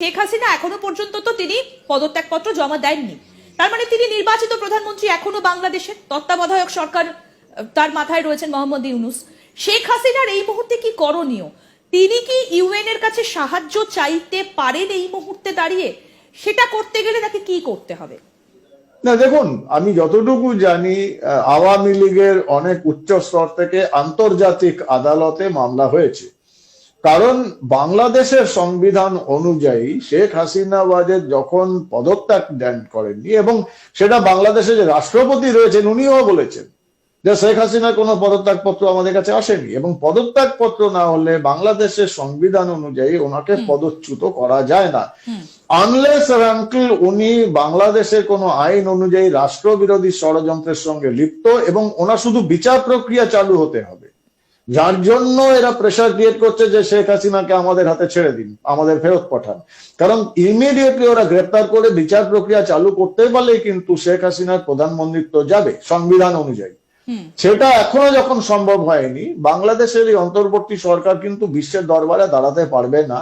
শেখ হাসিনা এখনও পর্যন্ত তো তিনি পদত্যাগপত্র জমা দেননি। তার মানে তিনি নির্বাচিত প্রধানমন্ত্রী এখনও বাংলাদেশের তত্ত্বাবধায়ক সরকার তার মাথায় রয়েছেন মোহাম্মদ ইউনুস। শেখ হাসিনার এই মুহূর্তে কি করণীয়? তিনি কি ইউএন এর কাছে সাহায্য চাইতে পারেন এই মুহূর্তে দাঁড়িয়ে? সেটা করতে গেলে তাকে কি করতে হবে? না, দেখুন, আমি যতটুকু জানি আওয়ামী লীগের অনেক উচ্চ স্তর থেকে আন্তর্জাতিক আদালতে মামলা হয়েছে। কারণ বাংলাদেশের সংবিধান অনুযায়ী শেখ হাসিনা ওয়াজেদ যখন পদত্যাগ দেন করেননি এবং সেটা বাংলাদেশে যে রাষ্ট্রপতি রয়েছেন উনিও বলেছেন যে শেখ হাসিনার কোনো পদত্যাগপত্র আমাদের কাছে আসেনি এবং পদত্যাগপত্র না হলে বাংলাদেশের সংবিধান অনুযায়ী ওনাকে পদচ্যুত করা যায় না। আনলেস আঙ্কেল উনি বাংলাদেশের কোনো আইন অনুযায়ী রাষ্ট্রবিরোধী ষড়যন্ত্রের সঙ্গে লিপ্ত এবং ওনার শুধু বিচার প্রক্রিয়া চালু হতে হবে। যার জন্য এরা প্রেশার ক্রিয়েট করছে যে শেখ হাসিনাকে আমাদের হাতে ছেড়ে দিন আমাদের ফেরত পাঠান। কারণ ইমিডিয়েটলি ওরা গ্রেপ্তার করে বিচার প্রক্রিয়া চালু করতে পারলে কিন্তু শেখ হাসিনার প্রধানমন্ত্রিত্ব যাবে সংবিধান অনুযায়ী। সেটা এখনও যখন সম্ভব হয়নি বাংলাদেশের এই অন্তর্বর্তী সরকার কিন্তু বিশ্বের দরবারে দাঁড়াতে পারবে না।